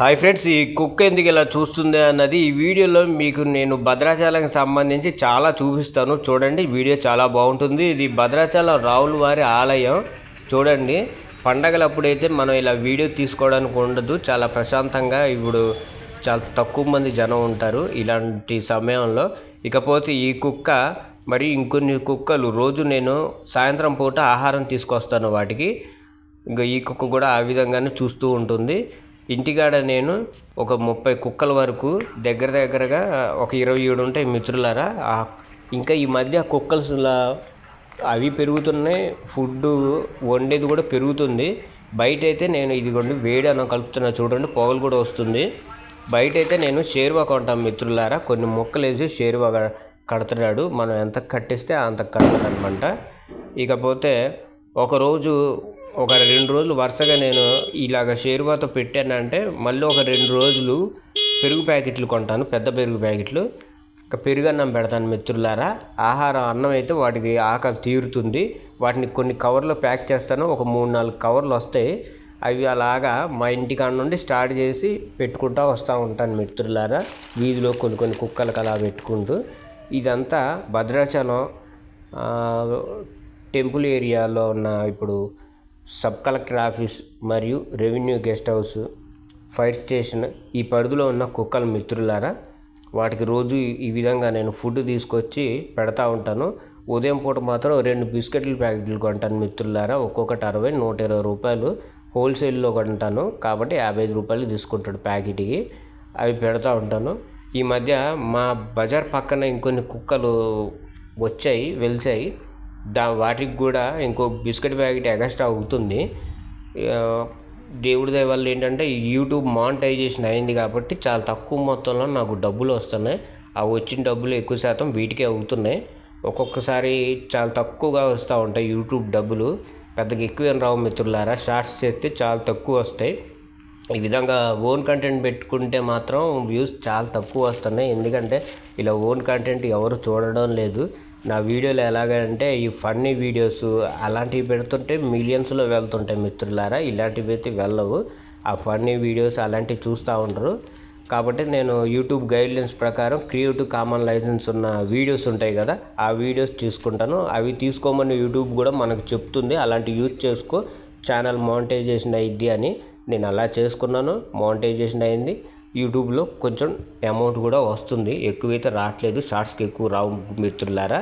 Hi friends ఈ కుక్క ఎందుకు ఇలా చూస్తుంది అన్నది ఈ వీడియోలో మీకు నేను భద్రాచలంకి సంబంధించి చాలా చూపిస్తాను. చూడండి వీడియో చాలా బాగుంటుంది. ఇది భద్రాచలం రావుల వారి ఆలయం. చూడండి పండగలప్పుడైతే మనం ఇలా వీడియో తీసుకోవడానికి ఉండదు. చాలా ప్రశాంతంగా ఇప్పుడు చాలా తక్కువ మంది జనం ఉంటారు ఇలాంటి సమయంలో. ఇకపోతే ఈ కుక్క మరి ఇంకొన్ని కుక్కలు రోజు నేను సాయంత్రం పూట ఆహారం తీసుకొస్తాను వాటికి. ఇంకా ఈ కుక్క కూడా ఆ విధంగానే చూస్తూ ఉంటుంది. ఇంటికాడ నేను ఒక ముప్పై కుక్కల వరకు దగ్గర దగ్గరగా ఒక ఇరవై ఏడు ఉంటాయి మిత్రులారా. ఇంకా ఈ మధ్య కుక్కల అవి పెరుగుతున్నాయి ఫుడ్ వండేది కూడా పెరుగుతుంది. బయట అయితే నేను ఇదిగోండి వేడి అన్నం కలుపుతున్నా చూడండి పొగలు కూడా వస్తుంది. బయట అయితే నేను షేర్వా కొంటాం మిత్రులారా. కొన్ని మొక్కలు వేసి షేర్వా కడుతున్నాడు. మనం ఎంత కట్టిస్తే అంత కడతాడనమాట ఇకపోతే ఒకరోజు ఒక రెండు రోజులు వరుసగా నేను ఇలాగ షేర్వాతో పెట్టానంటే మళ్ళీ ఒక రెండు రోజులు పెరుగు ప్యాకెట్లు కొంటాను పెద్ద పెరుగు ప్యాకెట్లు. ఇంకా పెరుగు అన్నం పెడతాను మిత్రులారా. ఆహారం అన్నం అయితే వాటికి ఆకలి తీరుతుంది. వాటిని కొన్ని కవర్లో ప్యాక్ చేస్తాను. ఒక మూడు నాలుగు కవర్లు వస్తాయి. అవి అలాగా మా ఇంటికాడ నుండి స్టార్ట్ చేసి పెట్టుకుంటా వస్తూ ఉంటాను మిత్రులారా. వీధిలో కొన్ని కొన్ని కుక్కలకు అలా పెట్టుకుంటూ. ఇదంతా భద్రాచలం టెంపుల్ ఏరియాలో ఉన్న ఇప్పుడు సబ్ కలెక్టర్ ఆఫీస్ మరియు revenue guest house fire station ఈ పరిధిలో ఉన్న కుక్కల మిత్రులారా వాటికి రోజు ఈ- విధంగా నేను ఫుడ్ తీసుకొచ్చి పెడతా ఉంటాను. ఉదయం పూట మాత్రం రెండు బిస్కెట్ల ప్యాకెట్లు కొంటాను మిత్రులారా. ఒక్కొక్కటి అరవై నూట ఇరవై రూపాయలు హోల్సేల్లో కొంటాను. కాబట్టి యాభై ఐదు రూపాయలు తీసుకుంటాడు ప్యాకెట్కి. అవి పెడతా ఉంటాను. ఈ మధ్య మా బజార్ పక్కన ఇంకొన్ని కుక్కలు వచ్చాయి వెలిచాయి. దా వాటికి కూడా ఇంకో బిస్కెట్ ప్యాకెట్ ఎక్స్ట్రా అవుతుంది. దేవుడి దయ వల్ల ఏంటంటే యూట్యూబ్ మానిటైజేషన్ అయింది కాబట్టి చాలా తక్కువ మొత్తంలో నాకు డబ్బులు వస్తున్నాయి. ఆ వచ్చిన డబ్బులు ఎక్కువ శాతం వీటికే అవుతున్నాయి. ఒక్కొక్కసారి చాలా తక్కువగా వస్తూ ఉంటాయి యూట్యూబ్ డబ్బులు. పెద్దగా ఎక్కువ ఏం రావు మిత్రులారా. షార్ట్స్ చేస్తే చాలా తక్కువ వస్తాయి. ఈ విధంగా ఓన్ కంటెంట్ పెట్టుకుంటే మాత్రం వ్యూస్ చాలా తక్కువ వస్తున్నాయి. ఎందుకంటే ఇలా ఓన్ కంటెంట్ ఎవరు చూడడం లేదు. నా వీడియోలు ఎలాగంటే ఈ ఫన్నీ వీడియోస్ అలాంటివి పెడుతుంటే మిలియన్స్లో వెళ్తుంటాయి మిత్రులారా. ఇలాంటివి అయితే వెళ్ళవు. ఆ ఫన్నీ వీడియోస్ అలాంటివి చూస్తూ ఉండరు. కాబట్టి నేను యూట్యూబ్ గైడ్లైన్స్ ప్రకారం క్రియేటివ్ కామన్ లైసెన్స్ ఉన్న వీడియోస్ ఉంటాయి కదా ఆ వీడియోస్ తీసుకుంటాను. అవి తీసుకోమని యూట్యూబ్ కూడా మనకు చెప్తుంది. అలాంటి యూజ్ చేసుకో. ఛానల్ మానిటైజేషన్ అయ్యిద్ది అని నేను అలా చేసుకున్నాను. మానిటైజేషన్ అయింది యూట్యూబ్లో కొంచెం అమౌంట్ కూడా వస్తుంది. ఎక్కువైతే రావట్లేదు. షార్ట్స్కి ఎక్కువ రావు మిత్రులారా.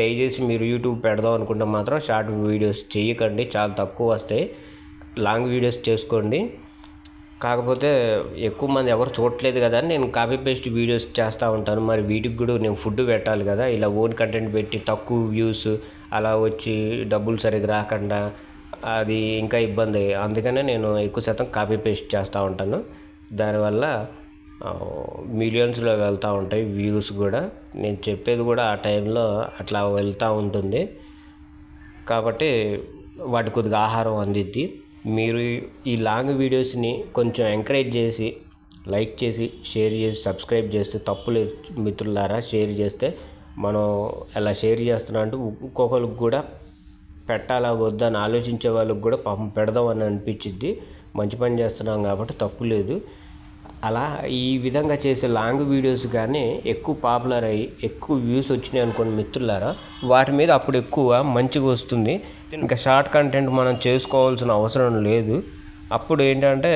దయచేసి మీరు యూట్యూబ్ పెడదాం అనుకుంటే మాత్రం షార్ట్ వీడియోస్ చేయకండి. చాలా తక్కువ వస్తాయి. లాంగ్ వీడియోస్ చేసుకోండి. కాకపోతే ఎక్కువ మంది ఎవరు చూడట్లేదు కదా అని నేను కాపీ పేస్ట్ వీడియోస్ చేస్తూ ఉంటాను. మరి వీటికి కూడా నేను ఫుడ్ పెట్టాలి కదా. ఇలా ఓన్ కంటెంట్ పెట్టి తక్కువ వ్యూస్ అలా వచ్చి డబ్బులు సరిగ్గా రాకుండా అది ఇంకా ఇబ్బంది. అందుకనే నేను ఎక్కువ శాతం కాపీ పేస్ట్ చేస్తూ ఉంటాను. దానివల్ల మిలియన్స్లో వెళ్తూ ఉంటాయి వ్యూస్ కూడా. నేను చెప్పేది కూడా ఆ టైంలో అట్లా వెళ్తూ ఉంటుంది. కాబట్టి వాటి కొద్దిగా ఆహారం అందిద్ది. మీరు ఈ లాంగ్ వీడియోస్ని కొంచెం ఎంకరేజ్ చేసి లైక్ చేసి షేర్ చేసి సబ్స్క్రైబ్ చేస్తే తప్పులు మిత్రులారా షేర్ చేస్తే మనం ఎలా షేర్ చేస్తున్నా అంటే ఇంకొకరికి కూడా పెట్టాలా వద్దా అని ఆలోచించే వాళ్ళకి కూడా పాపం పెడదాం అని అనిపించిద్ది. మంచి పని చేస్తున్నాం కాబట్టి తప్పు లేదు. అలా ఈ విధంగా చేసే లాంగ్ వీడియోస్ కానీ ఎక్కువ పాపులర్ అయ్యి ఎక్కువ వ్యూస్ వచ్చినాయి అనుకోండి మిత్రులారా వాటి మీద అప్పుడు ఎక్కువ మంచిగా వస్తుంది. ఇంకా షార్ట్ కంటెంట్ మనం చేసుకోవాల్సిన అవసరం లేదు. అప్పుడు ఏంటంటే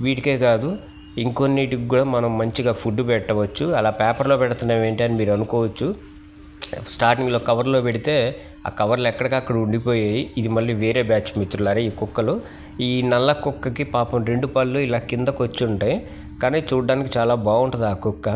వీటికే కాదు ఇంకొన్నిటికి కూడా మనం మంచిగా ఫుడ్ పెట్టవచ్చు. అలా పేపర్లో పెడుతున్నాం ఏంటి అని మీరు అనుకోవచ్చు. స్టార్టింగ్లో కవర్లో పెడితే ఆ కవర్లు ఎక్కడికక్కడ ఉండిపోయాయి. ఇది మళ్ళీ వేరే బ్యాచ్ మిత్రులారా ఈ కుక్కలు. ఈ నల్ల కుక్కకి పాపం రెండు పళ్ళు ఇలా కిందకు వచ్చి ఉంటాయి కానీ చూడడానికి చాలా బాగుంటుంది ఆ కుక్క.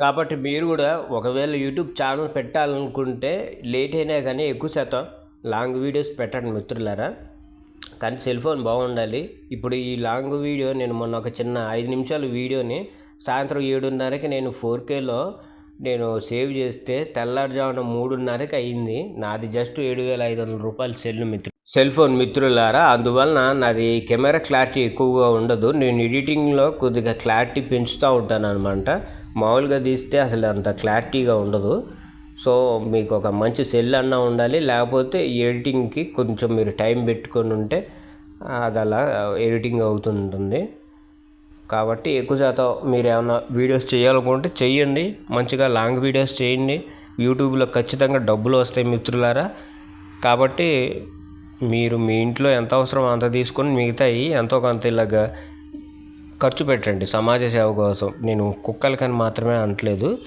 కాబట్టి మీరు కూడా ఒకవేళ యూట్యూబ్ ఛానల్ పెట్టాలనుకుంటే లేట్ అయినా కానీ ఎక్కువ శాతం లాంగ్ వీడియోస్ పెట్టండి మిత్రులారా. కానీ సెల్ ఫోన్ బాగుండాలి. ఇప్పుడు ఈ లాంగ్ వీడియో నేను మొన్న ఒక చిన్న ఐదు నిమిషాల వీడియోని సాయంత్రం ఏడున్నరకి నేను ఫోర్ కేలో నేను సేవ్ చేస్తే తెల్లారుజామున మూడున్నరకి అయింది. నాది జస్ట్ ఏడు వేల ఐదు వందల రూపాయలు సెల్ మిత్రులు సెల్ ఫోన్ మిత్రులారా అందువలన నాది కెమెరా క్లారిటీ ఎక్కువగా ఉండదు. నేను ఎడిటింగ్లో కొద్దిగా క్లారిటీ పెంచుతూ ఉంటాను అనమాట మామూలుగా తీస్తే అసలు అంత క్లారిటీగా ఉండదు. సో మీకు ఒక మంచి సెల్ అన్నా ఉండాలి. లేకపోతే ఎడిటింగ్కి కొంచెం మీరు టైం పెట్టుకొని ఉంటే అది అలా ఎడిటింగ్ అవుతుంటుంది. కాబట్టి ఎక్కువ శాతం మీరు ఏమైనా వీడియోస్ చేయాలనుకుంటే చేయండి. మంచిగా లాంగ్ వీడియోస్ చేయండి. యూట్యూబ్లో ఖచ్చితంగా డబ్బులు వస్తాయి మిత్రులారా. కాబట్టి మీరు మీ ఇంట్లో ఎంత అవసరం అంత తీసుకొని మిగతాయి ఎంతో కొంత ఇలాగా ఖర్చు పెట్టండి సమాజ సేవ కోసం. నేను కుక్కలకని మాత్రమే అనట్లేదు.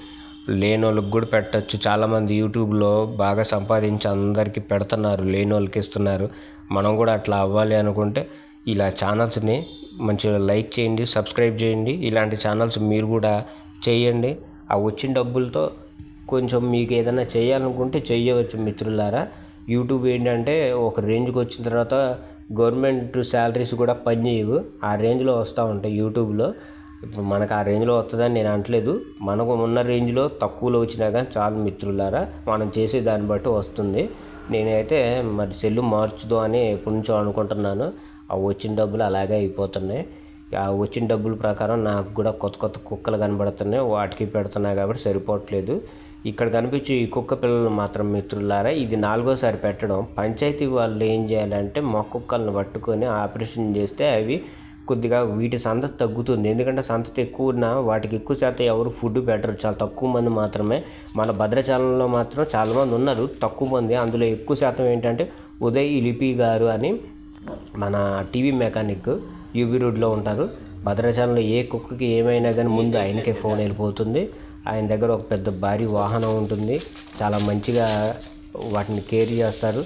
లేని వాళ్ళకి కూడా పెట్టచ్చు. చాలామంది యూట్యూబ్లో బాగా సంపాదించి అందరికీ పెడుతున్నారు లేని వాళ్ళకి ఇస్తున్నారు. మనం కూడా అట్లా అవ్వాలి అనుకుంటే ఇలా ఛానల్స్ని మంచిగా లైక్ చేయండి సబ్స్క్రైబ్ చేయండి. ఇలాంటి ఛానల్స్ మీరు కూడా చేయండి. ఆ వచ్చిన డబ్బులతో కొంచెం మీకు ఏదైనా చేయాలనుకుంటే చేయవచ్చు మిత్రులారా. యూట్యూబ్ ఏంటంటే ఒక రేంజ్కి వచ్చిన తర్వాత గవర్నమెంట్ శాలరీస్ కూడా పని చేయవు. ఆ రేంజ్లో వస్తూ ఉంటాయి యూట్యూబ్లో. ఇప్పుడు మనకు ఆ రేంజ్లో వస్తుందని నేను అనట్లేదు. మనకు ఉన్న రేంజ్లో తక్కువలో వచ్చినా కానీ చాలు మిత్రులారా మనం చేసే దాన్ని బట్టి వస్తుంది. నేనైతే మరి సెల్లు మార్చుదో అని ఎప్పటి నుంచో అనుకుంటున్నాను. ఆ వచ్చిన డబ్బులు అలాగే అయిపోతున్నాయి. ఆ వచ్చిన డబ్బుల ప్రకారం నాకు కూడా కొత్త కొత్త కుక్కలు కనబడుతున్నాయి. వాటికి పెడుతున్నాయి కాబట్టి సరిపోవట్లేదు. ఇక్కడ కనిపించే ఈ కుక్క పిల్లలు మాత్రం మిత్రులారా ఇది నాలుగోసారి పెట్టడం. పంచాయతీ వాళ్ళు ఏం చేయాలంటే మా కుక్కలను పట్టుకొని ఆపరేషన్ చేస్తే అవి కొద్దిగా వీటి సంత తగ్గుతుంది. ఎందుకంటే సంత ఎక్కువ ఉన్నా వాటికి ఎక్కువ శాతం ఎవరు ఫుడ్ పెట్టరు. చాలా తక్కువ మంది మాత్రమే. మన భద్రాచలంలో మాత్రం చాలామంది ఉన్నారు. తక్కువ మంది. అందులో ఎక్కువ శాతం ఏంటంటే ఉదయ్ ఇలిపి గారు అని మన టీవీ మెకానిక్ యూబీ రోడ్లో ఉంటారు. భద్రాచలంలో ఏ కుక్కకి ఏమైనా కానీ ముందు ఆయనకే ఫోన్ వెళ్ళిపోతుంది. ఆయన దగ్గర ఒక పెద్ద భారీ వాహనం ఉంటుంది. చాలా మంచిగా వాటిని కేర్ చేస్తారు.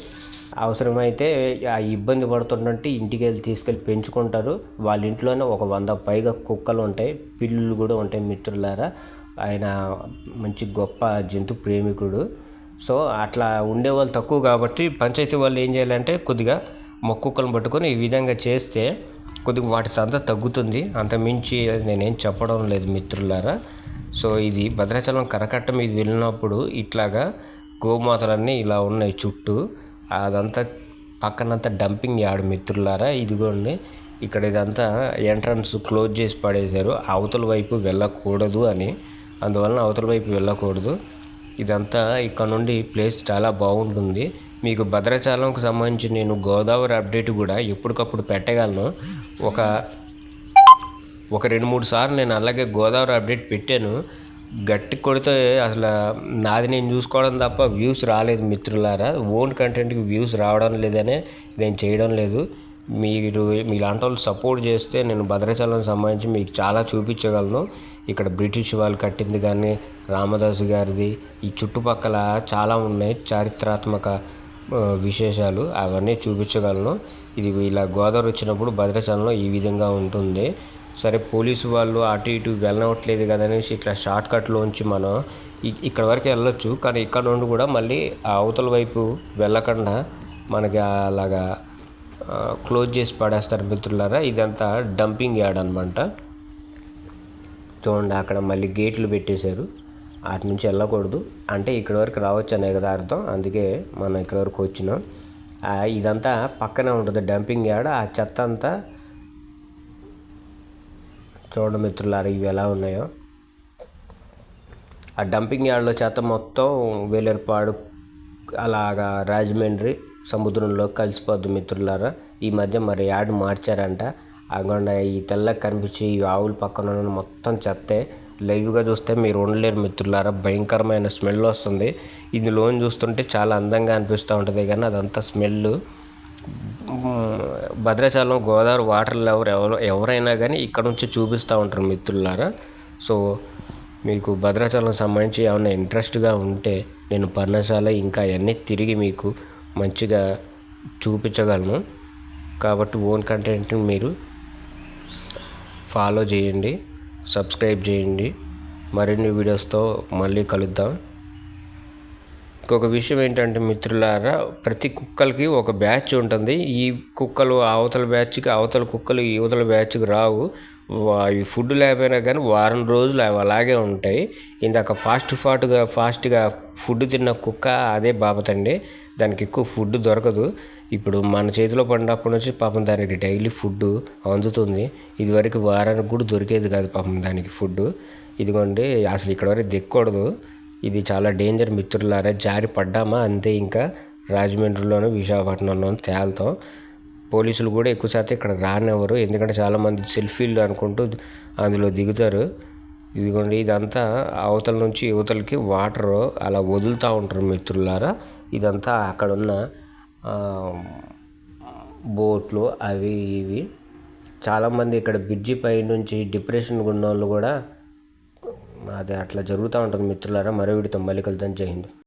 అవసరమైతే ఆ ఇబ్బంది పడుతుంటే ఇంటికి వెళ్ళి తీసుకెళ్ళి పెంచుకుంటారు. వాళ్ళ ఇంట్లోనే ఒక వంద పైగా కుక్కలు ఉంటాయి. పిల్లులు కూడా ఉంటాయి మిత్రులారా. ఆయన మంచి గొప్ప జంతు ప్రేమికుడు. సో అట్లా ఉండేవాళ్ళు తక్కువ కాబట్టి పంచాయతీ వాళ్ళు ఏం చేయాలంటే కొద్దిగా మొక్కుక్కలను పట్టుకొని ఈ విధంగా చేస్తే కొద్దిగా వాటి సంత తగ్గుతుంది. అంత మించి నేనేం చెప్పడం లేదు మిత్రులారా. సో ఇది భద్రాచలం కరకట్ట మీద వెళ్ళినప్పుడు ఇట్లాగా గోమాతలన్నీ ఇలా ఉన్నాయి చుట్టూ. అదంతా పక్కనంతా డంపింగ్ యార్డ్ మిత్రులారా ఇదిగోండి. ఇక్కడ ఇదంతా ఎంట్రన్స్ క్లోజ్ చేసి పడేశారు. అవతల వైపు వెళ్ళకూడదు అని. అందువలన అవతల వైపు వెళ్ళకూడదు. ఇదంతా ఇక్కడ నుండి ప్లేస్ చాలా బాగుంటుంది. మీకు భద్రాచలంకు సంబంధించి నేను గోదావరి అప్డేట్ కూడా ఎప్పటికప్పుడు పెట్టగలను. ఒక ఒక రెండు మూడు సార్లు నేను అలాగే గోదావరి అప్డేట్ పెట్టాను. గట్టి కొడితే అసలు నాది నేను చూసుకోవడం తప్ప వ్యూస్ రాలేదు మిత్రులారా. ఓన్ కంటెంట్కి వ్యూస్ రావడం లేదనే నేను చేయడం లేదు. మీరు మీలాంటి వాళ్ళు సపోర్ట్ చేస్తే నేను భద్రాచలం సంబంధించి మీకు చాలా చూపించగలను. ఇక్కడ బ్రిటిష్ వాళ్ళు కట్టింది కానీ రామదాసు గారిది ఈ చుట్టుపక్కల చాలా ఉన్నాయి చారిత్రాత్మక విశేషాలు అవన్నీ చూపించగలను. ఇది ఇలా గోదావరి వచ్చినప్పుడు భద్రాచలంలో ఈ విధంగా ఉంటుంది. సరే పోలీసు వాళ్ళు అటు ఇటు వెళ్ళనవట్లేదు కదా అనేసి ఇట్లా షార్ట్ కట్లోంచి మనం ఇ- ఇక్కడ వరకు వెళ్ళొచ్చు. కానీ ఇక్కడ నుండి కూడా మళ్ళీ ఆ అవతల వైపు వెళ్ళకుండా మనకి అలాగా క్లోజ్ చేసి పడేస్తారు మిత్రులారా. ఇదంతా డంపింగ్ యార్డ్ అనమాట చూడండి అక్కడ మళ్ళీ గేట్లు పెట్టేశారు. అటు నుంచి వెళ్ళకూడదు. అంటే ఇక్కడ వరకు రావచ్చు అనే కదా అర్థం. అందుకే మనం ఇక్కడ వరకు వచ్చినాం. ఇదంతా పక్కనే ఉంటుంది డంపింగ్ యార్డ్. ఆ చెత్త అంతా చూడండి మిత్రులారా ఇవి ఎలా ఉన్నాయో. ఆ డంపింగ్ యార్డ్లో చేత మొత్తం వేలేరుపాడు అలాగా రాజమండ్రి సముద్రంలో కలిసిపోద్దు మిత్రులారా. ఈ మధ్య మరి యార్డ్ మార్చారంట. అగొండ ఈ తెల్ల కనిపించి ఈ ఆవుల పక్కన ఉన్న మొత్తం చెత్తే లైవ్గా చూస్తే మీరు ఉండలేరు మిత్రులారా. భయంకరమైన స్మెల్ వస్తుంది. ఇది చూస్తుంటే చాలా అందంగా అనిపిస్తూ ఉంటుంది. కానీ అదంతా smell Bhadrachalam Godavari water level ఎవరు ఎవరైనా కానీ ఇక్కడ నుంచి చూపిస్తూ ఉంటారు మిత్రులారా. సో మీకు భద్రాచలం సంబంధించి ఏమైనా ఇంట్రెస్ట్గా ఉంటే నేను పర్ణశాల ఇంకా అవన్నీ తిరిగి మీకు మంచిగా చూపించగలను. కాబట్టి ఓన్ కంటెంట్ని మీరు ఫాలో చేయండి సబ్స్క్రైబ్ చేయండి. మరిన్ని వీడియోస్తో మళ్ళీ కలుద్దాం. ఇంకొక విషయం ఏంటంటే మిత్రులారా ప్రతి కుక్కలకి ఒక బ్యాచ్ ఉంటుంది. ఈ కుక్కలు అవతల బ్యాచ్కి అవతల కుక్కలు యువతల బ్యాచ్కి రావు. అవి ఫుడ్ లేకపోయినా కానీ వారం రోజులు అవి అలాగే ఉంటాయి. ఇందాక ఫాస్ట్ ఫాట్గా ఫాస్ట్గా ఫుడ్ తిన్న కుక్క అదే బాపతండి. దానికి ఎక్కువ ఫుడ్ దొరకదు. ఇప్పుడు మన చేతిలో పడినప్పటి నుంచి పాపం దానికి డైలీ ఫుడ్ అందుతుంది. ఇదివరకు వారానికి కూడా దొరికేది కాదు పాపం దానికి ఫుడ్ ఇదిగోండి అసలు ఇక్కడ వరకు దిక్కకూడదు ఇది చాలా డేంజర్ మిత్రులారా. జారి పడ్డామా? అంతే ఇంకా. రాజమండ్రిలోను విశాఖపట్నంలోను తేలుతాం. పోలీసులు కూడా ఎక్కువ శాతం ఇక్కడ రానివ్వరు. ఎందుకంటే చాలామంది సెల్ఫీలు అనుకుంటూ అందులో దిగుతారు. ఇదిగోండి ఇదంతా అవతల నుంచి యువతలకి వాటర్ అలా వదులుతూ ఉంటారు మిత్రులారా. ఇదంతా అక్కడ ఉన్న బోట్లు అవి ఇవి. చాలామంది ఇక్కడ బ్రిడ్జి పై నుంచి డిప్రెషన్ ఉన్న వాళ్ళు కూడా అది అట్లా జరుగుతూ ఉంటుంది మిత్రులారా. మరో వీడితో మళ్ళీ కలుద్దాం. జై హింద్.